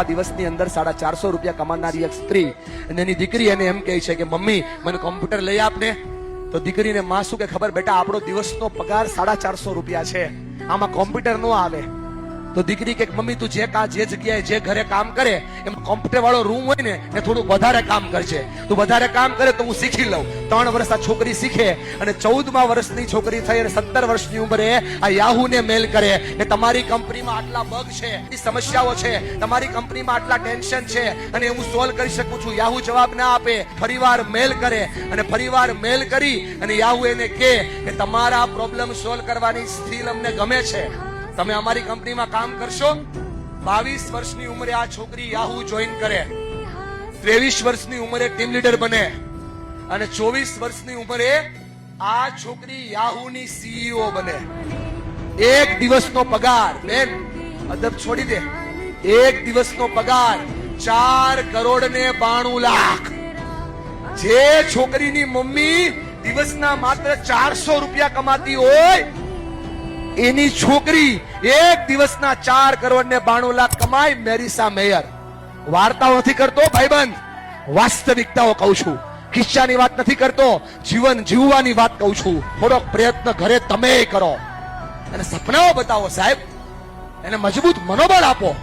આખા દિવસની અંદર સાડા ચારસો રૂપિયા કમાનારી એક સ્ત્રી. અને એની દીકરી એને એમ કહે છે કે, મમ્મી, મને કોમ્પ્યુટર લઈ આપને. તો દીકરીને માં શું કે ખબર? બેટા, આપણો દિવસનો પગાર સાડા ચારસો રૂપિયા છે. આમાં કોમ્પ્યુટર નો આવે. તો દીકરી કે મમ્મી, તું જે કા, જે જગ્યાએ, જે ઘરે કામ કરે, એમ કોમ્પ્યુટર વાળો રૂમ હોય ને, એ થોડું વધારે કામ કરશે તું વધારે કામ કરે તો હું શીખી લઉં. ત્રણ વર્ષ આ છોકરી શીખે અને ચૌદમા વર્ષની છોકરી થઈ અને સત્તર વર્ષની ઉંમરે આ યાહુને મેલ કરે કે, તમારી કંપનીમાં આટલા બગ છે સમસ્યાઓ છે, તમારી કંપનીમાં આટલા ટેન્શન છે, અને હું સોલ્વ કરી શકું છું. યાહુ જવાબ ના આપે. ફરીવાર મેલ કરે અને ફરીવાર મેલ કરી અને યાહુ એને કે, તમારા પ્રોબ્લેમ સોલ્વ કરવાની સ્કિલ અમને ગમે છે. તમે અમારી કંપનીમાં કામ કરશો? બાવીસ વર્ષની ઉંમરે આ છોકરી યાહુ જોઈન કરે. ત્રેવીસ વર્ષની ઉંમરે ટીમ લીડર બને. અને ચોવીસ વર્ષની ઉંમરે આ છોકરી યાહુની સીઈઓ બને. એક દિવસનો પગાર, બેન, અદબ છોડી દે. એક દિવસનો પગાર, ચાર કરોડ ને બાણું લાખ. જે છોકરીની મમ્મી દિવસના માત્ર ચારસો રૂપિયા કમાતી હોય એની છોકરી એક દિવસના ચાર કરોડ ને બાણું લાખ કમાય મેરીસા મેયર. વાર્તાઓ નથી કરતો ભાઈબંધ. વાસ્તવિકતાઓ કહું છું. ખિસ્સાની વાત નથી કરતો, જીવન જીવવાની વાત કહું છું. થોડોક પ્રયત્ન ઘરે તમે કરો. અને સપનાઓ બતાવો સાહેબ. એને મજબૂત મનોબળ આપો.